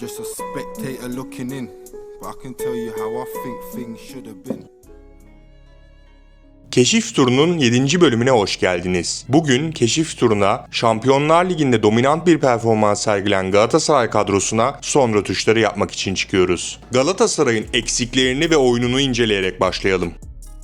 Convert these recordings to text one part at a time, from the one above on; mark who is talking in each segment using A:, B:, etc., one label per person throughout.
A: Just a spectator looking in, but I can tell you how I think things should have been.
B: Keşif Turu'nun 7. bölümüne hoş geldiniz. Bugün Keşif Turu'na Şampiyonlar Ligi'nde dominant bir performans sergilen Galatasaray kadrosuna son rötuşları yapmak için çıkıyoruz. Galatasaray'ın eksiklerini ve oyununu inceleyerek başlayalım.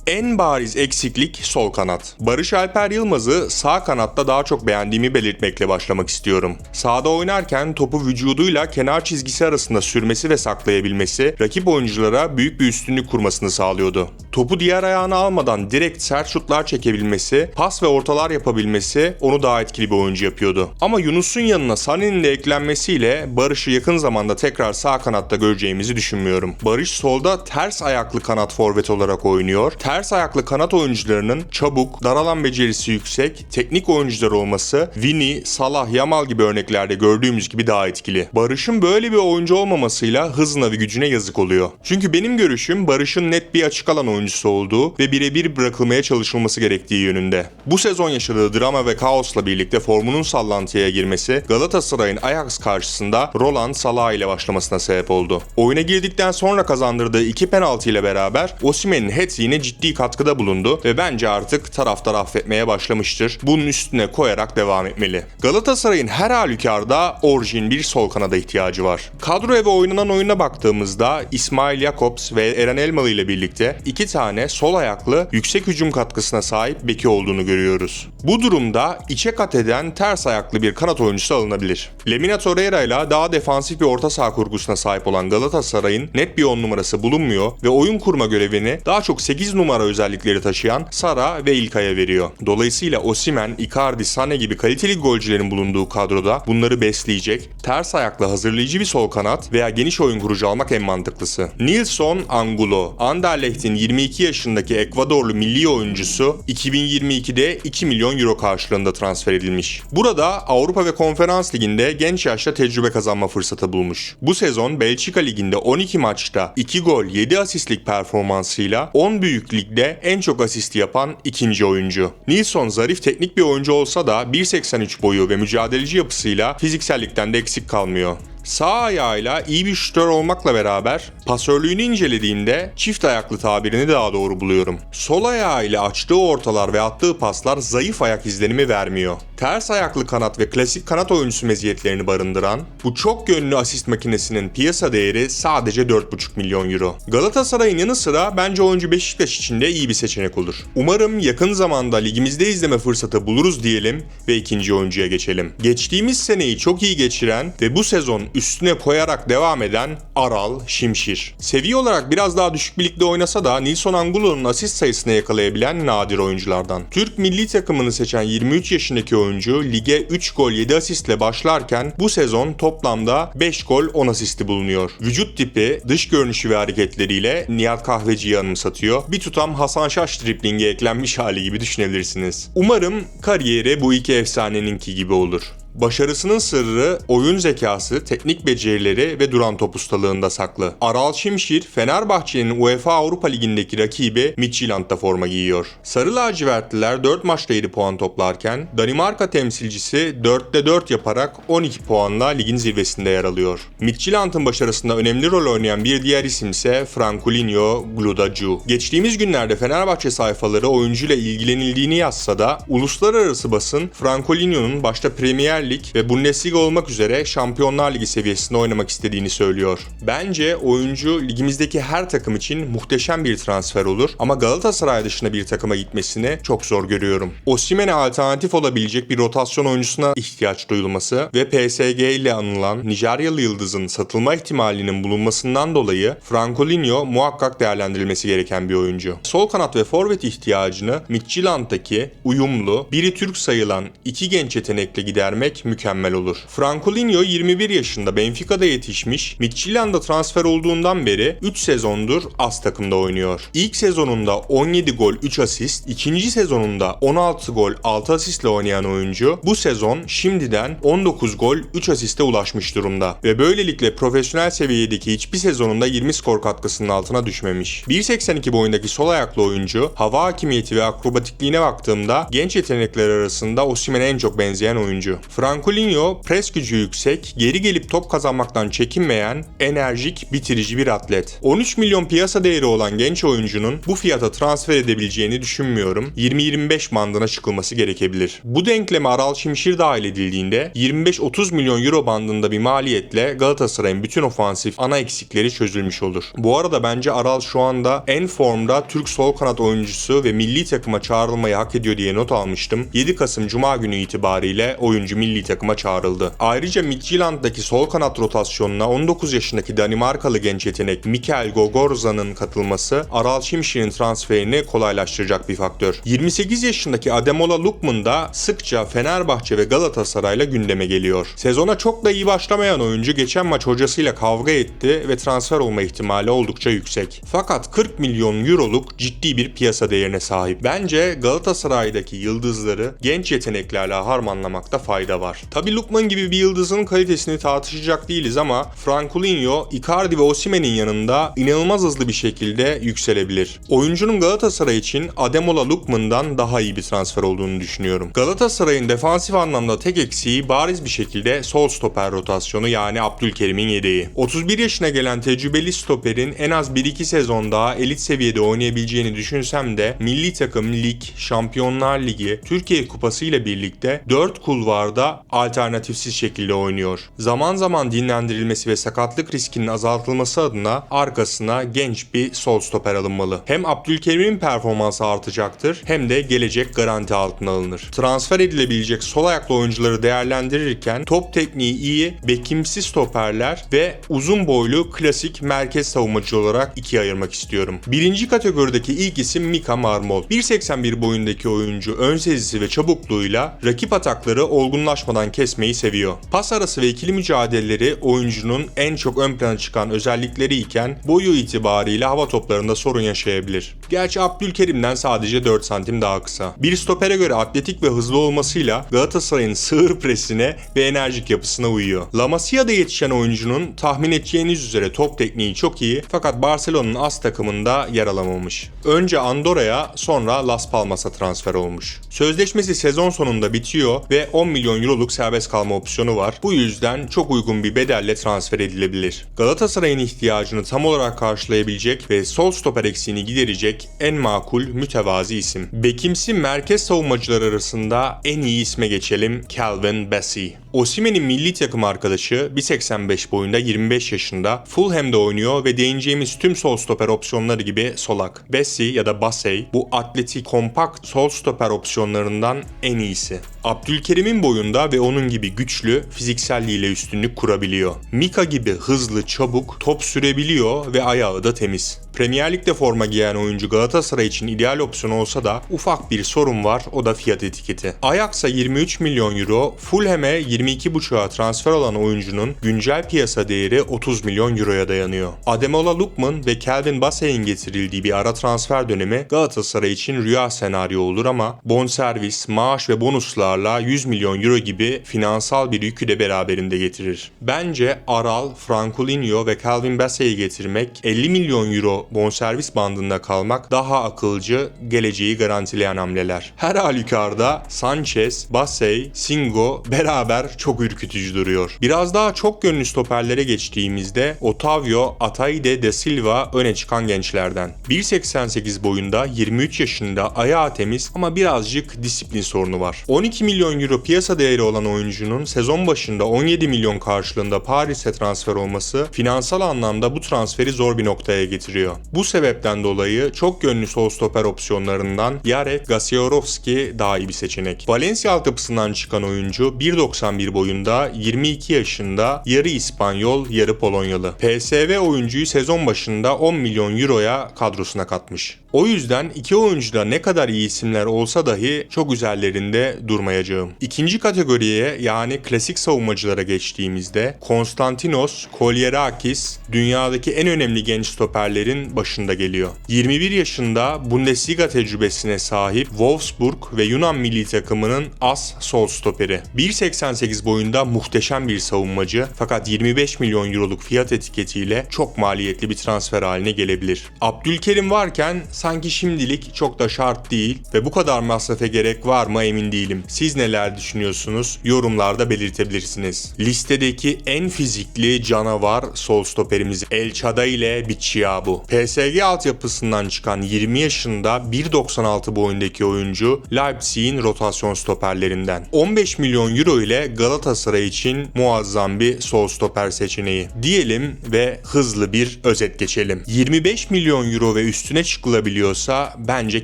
B: En bariz eksiklik sol kanat. Barış Alper Yılmaz'ı sağ kanatta daha çok beğendiğimi belirtmekle başlamak istiyorum. Sağda oynarken topu vücuduyla kenar çizgisi arasında sürmesi ve saklayabilmesi rakip oyunculara büyük bir üstünlük kurmasını sağlıyordu. Topu diğer ayağına almadan direkt sert şutlar çekebilmesi, pas ve ortalar yapabilmesi onu daha etkili bir oyuncu yapıyordu. Ama Yunus'un yanına Sané'nin de eklenmesiyle Barış'ı yakın zamanda tekrar sağ kanatta göreceğimizi düşünmüyorum. Barış solda ters ayaklı kanat forvet olarak oynuyor. Ters ayaklı kanat oyuncularının çabuk, dar alan becerisi yüksek, teknik oyuncular olması Vini, Salah, Yamal gibi örneklerde gördüğümüz gibi daha etkili. Barış'ın böyle bir oyuncu olmamasıyla hızına ve gücüne yazık oluyor. Çünkü benim görüşüm Barış'ın net bir açık alan oyuncusu olduğu ve birebir bırakılmaya çalışılması gerektiği yönünde. Bu sezon yaşadığı drama ve kaosla birlikte formunun sallantıya girmesi Galatasaray'ın Ajax karşısında Roland Salah ile başlamasına sebep oldu. Oyuna girdikten sonra kazandırdığı iki penaltı ile beraber Osimhen'in hat-trick'ine ciddi katkıda bulundu ve bence artık taraftar affetmeye başlamıştır. Bunun üstüne koyarak devam etmeli. Galatasaray'ın her halükarda orijin bir sol kanada ihtiyacı var. Kadroya ve oynanan oyuna baktığımızda İsmail Jakobs ve Eren Elmalı ile birlikte iki tane sol ayaklı yüksek hücum katkısına sahip beki olduğunu görüyoruz. Bu durumda içe kat eden ters ayaklı bir kanat oyuncusu alınabilir. Lemina Torreira ile daha defansif bir orta saha kurgusuna sahip olan Galatasaray'ın net bir 10 numarası bulunmuyor ve oyun kurma görevini daha çok 8 numara özellikleri taşıyan Sara ve İlkay'a veriyor. Dolayısıyla Osimen, Icardi, Sane gibi kaliteli golcülerin bulunduğu kadroda bunları besleyecek, ters ayaklı hazırlayıcı bir sol kanat veya geniş oyun kurucu almak en mantıklısı. Nilson Angulo, Anderlecht'in 22 yaşındaki Ekvadorlu milli oyuncusu 2022'de 2 milyon euro karşılığında transfer edilmiş. Burada Avrupa ve Konferans Ligi'nde genç yaşta tecrübe kazanma fırsatı bulmuş. Bu sezon Belçika Ligi'nde 12 maçta 2 gol 7 asistlik performansıyla 10 büyük ligde en çok asist yapan ikinci oyuncu. Nilsson zarif teknik bir oyuncu olsa da 1.83 boyu ve mücadeleci yapısıyla fiziksellikten de eksik kalmıyor. Sağ ayağıyla iyi bir şutör olmakla beraber pasörlüğünü incelediğimde çift ayaklı tabirini daha doğru buluyorum. Sol ayağıyla açtığı ortalar ve attığı paslar zayıf ayak izlenimi vermiyor. Ters ayaklı kanat ve klasik kanat oyuncusu meziyetlerini barındıran bu çok yönlü asist makinesinin piyasa değeri sadece 4,5 milyon euro. Galatasaray'ın yanı sıra bence oyuncu Beşiktaş için de iyi bir seçenek olur. Umarım yakın zamanda ligimizde izleme fırsatı buluruz diyelim ve ikinci oyuncuya geçelim. Geçtiğimiz seneyi çok iyi geçiren ve bu sezon üstüne koyarak devam eden Aral Şimşir. Seviye olarak biraz daha düşük bir ligde oynasa da Nilson Angulo'nun asist sayısını yakalayabilen nadir oyunculardan. Türk milli takımını seçen 23 yaşındaki oyuncu lige 3 gol 7 asistle başlarken bu sezon toplamda 5 gol 10 asisti bulunuyor. Vücut tipi, dış görünüşü ve hareketleriyle Nihat Kahveci'yi anımsatıyor. Bir tutam Hasan Şaş driplinge eklenmiş hali gibi düşünebilirsiniz. Umarım kariyeri bu iki efsaneninki gibi olur. Başarısının sırrı oyun zekası, teknik becerileri ve duran top ustalığında saklı. Aral Şimşir, Fenerbahçe'nin UEFA Avrupa Ligi'ndeki rakibi Midtjylland'da forma giyiyor. Sarı lacivertliler 4 maçta 7 puan toplarken Danimarka temsilcisi 4'te 4 yaparak 12 puanla ligin zirvesinde yer alıyor. Midtjylland'ın başarısında önemli rol oynayan bir diğer isim ise Francolinho Gludaju. Geçtiğimiz günlerde Fenerbahçe sayfaları oyuncuyla ilgilenildiğini yazsa da uluslararası basın Francolinho'nun başta Premier Lig ve Bundesliga olmak üzere Şampiyonlar Ligi seviyesinde oynamak istediğini söylüyor. Bence oyuncu ligimizdeki her takım için muhteşem bir transfer olur ama Galatasaray dışında bir takıma gitmesini çok zor görüyorum. Osimhen'e alternatif olabilecek bir rotasyon oyuncusuna ihtiyaç duyulması ve PSG ile anılan Nijeryalı yıldızın satılma ihtimalinin bulunmasından dolayı Francolinho muhakkak değerlendirilmesi gereken bir oyuncu. Sol kanat ve forvet ihtiyacını Midtjylland'daki uyumlu, biri Türk sayılan iki genç yetenekle gidermek mükemmel olur. Francolinho 21 yaşında Benfica'da yetişmiş, Midtjylland'a transfer olduğundan beri 3 sezondur az takımda oynuyor. İlk sezonunda 17 gol 3 asist, ikinci sezonunda 16 gol 6 asistle oynayan oyuncu bu sezon şimdiden 19 gol 3 asiste ulaşmış durumda ve böylelikle profesyonel seviyedeki hiçbir sezonunda 20 skor katkısının altına düşmemiş. 1.82 boyundaki sol ayaklı oyuncu hava hakimiyeti ve akrobatikliğine baktığımda genç yetenekler arasında Osimhen'e en çok benzeyen oyuncu. Francolinho pres gücü yüksek, geri gelip top kazanmaktan çekinmeyen, enerjik, bitirici bir atlet. 13 milyon piyasa değeri olan genç oyuncunun bu fiyata transfer edebileceğini düşünmüyorum. 20-25 bandına çıkılması gerekebilir. Bu denkleme Aral Şimşir dahil edildiğinde 25-30 milyon euro bandında bir maliyetle Galatasaray'ın bütün ofansif ana eksikleri çözülmüş olur. Bu arada bence Aral şu anda en formda Türk sol kanat oyuncusu ve milli takıma çağrılmayı hak ediyor diye not almıştım. 7 Kasım Cuma günü itibariyle oyuncu milli takıma çağrıldı. Ayrıca Midtjylland'daki sol kanat rotasyonuna 19 yaşındaki Danimarkalı genç yetenek Mikael Gogorza'nın katılması Aral Şimşir'in transferini kolaylaştıracak bir faktör. 28 yaşındaki Ademola Lookman da sıkça Fenerbahçe ve Galatasaray'la gündeme geliyor. Sezona çok da iyi başlamayan oyuncu geçen maç hocasıyla kavga etti ve transfer olma ihtimali oldukça yüksek. Fakat 40 milyon euroluk ciddi bir piyasa değerine sahip. Bence Galatasaray'daki yıldızları genç yeteneklerle harmanlamakta fayda var. Tabi Lookman gibi bir yıldızın kalitesini tartışacak değiliz ama Francolinho, Icardi ve Osimhen'in yanında inanılmaz hızlı bir şekilde yükselebilir. Oyuncunun Galatasaray için Ademola Lookman'dan daha iyi bir transfer olduğunu düşünüyorum. Galatasaray'ın defansif anlamda tek eksiği bariz bir şekilde sol stoper rotasyonu yani Abdülkerim'in yedeği. 31 yaşına gelen tecrübeli stoperin en az 1-2 sezon daha elit seviyede oynayabileceğini düşünsem de milli takım, lig, Şampiyonlar Ligi, Türkiye Kupası ile birlikte 4 kulvarda alternatifsiz şekilde oynuyor. Zaman zaman dinlendirilmesi ve sakatlık riskinin azaltılması adına arkasına genç bir sol stoper alınmalı. Hem Abdülkerim'in performansı artacaktır hem de gelecek garanti altına alınır. Transfer edilebilecek sol ayaklı oyuncuları değerlendirirken top tekniği iyi, bekimsi stoperler ve uzun boylu klasik merkez savunmacı olarak ikiye ayırmak istiyorum. Birinci kategorideki ilk isim Mika Marmol. 1.81 boyundaki oyuncu ön sezisi ve çabukluğuyla rakip atakları olgunlaşmadan kesmeyi seviyor. Pas arası ve ikili mücadeleleri oyuncunun en çok ön plana çıkan özellikleri iken boyu itibariyle hava toplarında sorun yaşayabilir. Gerçi Abdülkerim'den sadece 4 santim daha kısa. Bir stopere göre atletik ve hızlı olmasıyla Galatasaray'ın sığır presine ve enerjik yapısına uyuyor. La Masia'da yetişen oyuncunun tahmin edeceğiniz üzere top tekniği çok iyi fakat Barcelona'nın as takımında yer alamamış. Önce Andorra'ya sonra Las Palmas'a transfer olmuş. Sözleşmesi sezon sonunda bitiyor ve 10 milyon euroluk serbest kalma opsiyonu var. Bu yüzden çok uygun bir bedelle transfer edilebilir. Galatasaray'ın ihtiyacını tam olarak karşılayabilecek ve sol stoper eksiğini giderecek en makul mütevazi isim. Bekimsi merkez savunmacılar arasında en iyi isme geçelim Calvin Bassey. Osimhen'in milli takım arkadaşı 1.85 boyunda 25 yaşında Fulham'da oynuyor ve değineceğimiz tüm sol stoper opsiyonları gibi solak. Bessi ya da Bassey bu atletik kompakt sol stoper opsiyonlarından en iyisi. Abdülkerim'in boyunda ve onun gibi güçlü, fizikselliğiyle üstünlük kurabiliyor. Mika gibi hızlı, çabuk, top sürebiliyor ve ayağı da temiz. Premier Lig'de forma giyen oyuncu Galatasaray için ideal opsiyon olsa da ufak bir sorun var o da fiyat etiketi. Ajax'a 23 milyon euro, Fulham'e 22,5'a transfer olan oyuncunun güncel piyasa değeri 30 milyon euroya dayanıyor. Ademola Lookman ve Calvin Bassey'in getirildiği bir ara transfer dönemi Galatasaray için rüya senaryo olur ama bonservis, maaş ve bonuslarla 100 milyon euro gibi finansal bir yükü de beraberinde getirir. Bence Aral, Francolinho ve Calvin Bassey'i getirmek 50 milyon euro bonservis bandında kalmak daha akılcı, geleceği garantileyen hamleler. Her halükarda Sanchez, Bassey, Singo beraber çok ürkütücü duruyor. Biraz daha çok yönlü stoperlere geçtiğimizde Otavio, Ataide de Silva öne çıkan gençlerden. 1.88 boyunda 23 yaşında ayağı temiz ama birazcık disiplin sorunu var. 12 milyon euro piyasa değeri olan oyuncunun sezon başında 17 milyon karşılığında Paris'e transfer olması finansal anlamda bu transferi zor bir noktaya getiriyor. Bu sebepten dolayı çok yönlü sol stoper opsiyonlarından Jarek Gasiorowski daha iyi bir seçenek. Valencia altyapısından çıkan oyuncu 1.91 boyunda 22 yaşında yarı İspanyol yarı Polonyalı. PSV oyuncuyu sezon başında 10 milyon euroya kadrosuna katmış. O yüzden iki oyuncuda ne kadar iyi isimler olsa dahi çok üzerlerinde durmayacağım. İkinci kategoriye yani klasik savunmacılara geçtiğimizde Konstantinos Kolyerakis dünyadaki en önemli genç stoperlerin başında geliyor. 21 yaşında Bundesliga tecrübesine sahip Wolfsburg ve Yunan milli takımının as sol stoperi. 1.88 boyunda muhteşem bir savunmacı fakat 25 milyon euroluk fiyat etiketiyle çok maliyetli bir transfer haline gelebilir. Abdülkerim varken sanki şimdilik çok da şart değil ve bu kadar masrafa gerek var mı emin değilim. Siz neler düşünüyorsunuz? Yorumlarda belirtebilirsiniz. Listedeki en fizikli canavar sol stoperimiz El Chada ile Bichiabu. PSG altyapısından çıkan 20 yaşında 1.96 boyundaki oyuncu Leipzig'in rotasyon stoperlerinden. 15 milyon euro ile Galatasaray için muazzam bir sol stoper seçeneği. Diyelim ve hızlı bir özet geçelim. 25 milyon euro ve üstüne çıkılabiliyorsa bence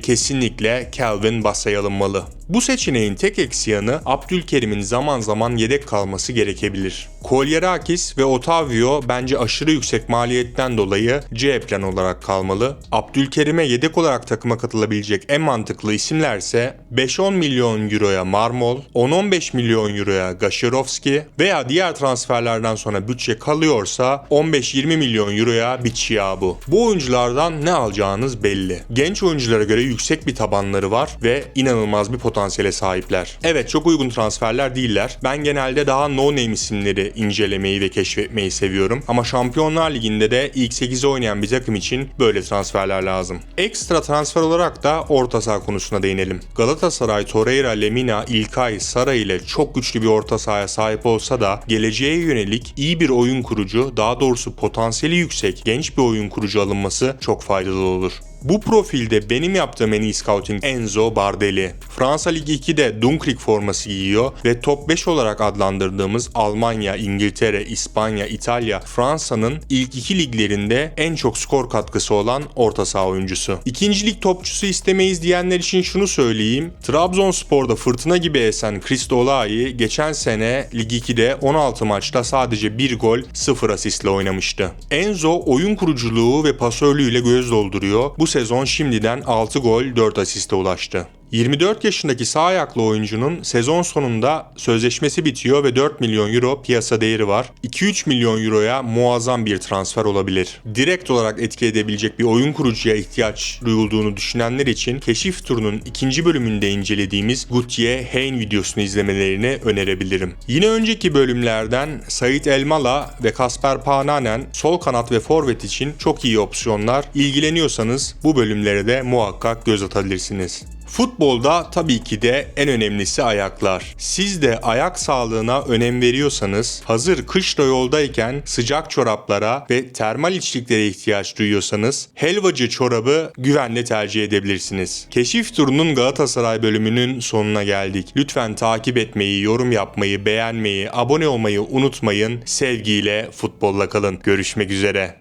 B: kesinlikle Calvin Bassey alınmalı. Bu seçeneğin tek eksi Abdülkerim'in zaman zaman yedek kalması gerekebilir. Kolyerakis ve Otavio bence aşırı yüksek maliyetten dolayı C plan olarak kalmalı. Abdülkerim'e yedek olarak takıma katılabilecek en mantıklı isimlerse 5-10 milyon euroya Marmol, 10-15 milyon euroya Gashirovski veya diğer transferlerden sonra bütçe kalıyorsa 15-20 milyon euroya Bichiabu. Bu oyunculardan ne alacağınız belli. Genç oyunculara göre yüksek bir tabanları var ve inanılmaz bir potansiyele sahipler. Evet çok uygun transferler değiller. Ben genelde daha no name isimleri incelemeyi ve keşfetmeyi seviyorum. Ama Şampiyonlar Ligi'nde de ilk 8'e oynayan bir takım için böyle transferler lazım. Ekstra transfer olarak da orta saha konusuna değinelim. Galatasaray, Torreira, Lemina, İlkay, Sara ile çok güçlü bir orta sahaya sahip olsa da geleceğe yönelik iyi bir oyun kurucu, daha doğrusu potansiyeli yüksek genç bir oyun kurucu alınması çok faydalı olur. Bu profilde benim yaptığım en iyi scouting Enzo Bardelli. Fransa Ligi 2'de Dunkirk forması giyiyor ve top 5 olarak adlandırdığımız Almanya, İngiltere, İspanya, İtalya, Fransa'nın ilk iki liglerinde en çok skor katkısı olan orta saha oyuncusu. İkinci lig topçusu istemeyiz diyenler için şunu söyleyeyim. Trabzonspor'da fırtına gibi esen Christo Olai geçen sene Lig 2'de 16 maçta sadece 1 gol 0 asistle oynamıştı. Enzo oyun kuruculuğu ve pasörlüğüyle göz dolduruyor. Bu sezon şimdiden 6 gol 4 asiste ulaştı. 24 yaşındaki sağ ayaklı oyuncunun sezon sonunda sözleşmesi bitiyor ve 4 milyon euro piyasa değeri var. 2-3 milyon euroya muazzam bir transfer olabilir. Direkt olarak etki edebilecek bir oyun kurucuya ihtiyaç duyulduğunu düşünenler için keşif turunun ikinci bölümünde incelediğimiz Gutye Hein videosunu izlemelerini önerebilirim. Yine önceki bölümlerden Sait Elmala ve Kasper Pananen sol kanat ve forvet için çok iyi opsiyonlar. İlgileniyorsanız bu bölümlere de muhakkak göz atabilirsiniz. Futbolda tabii ki de en önemlisi ayaklar. Siz de ayak sağlığına önem veriyorsanız, hazır kışla yoldayken sıcak çoraplara ve termal içliklere ihtiyaç duyuyorsanız helvacı çorabı güvenle tercih edebilirsiniz. Keşif turunun Galatasaray bölümünün sonuna geldik. Lütfen takip etmeyi, yorum yapmayı, beğenmeyi, abone olmayı unutmayın. Sevgiyle futbolla kalın. Görüşmek üzere.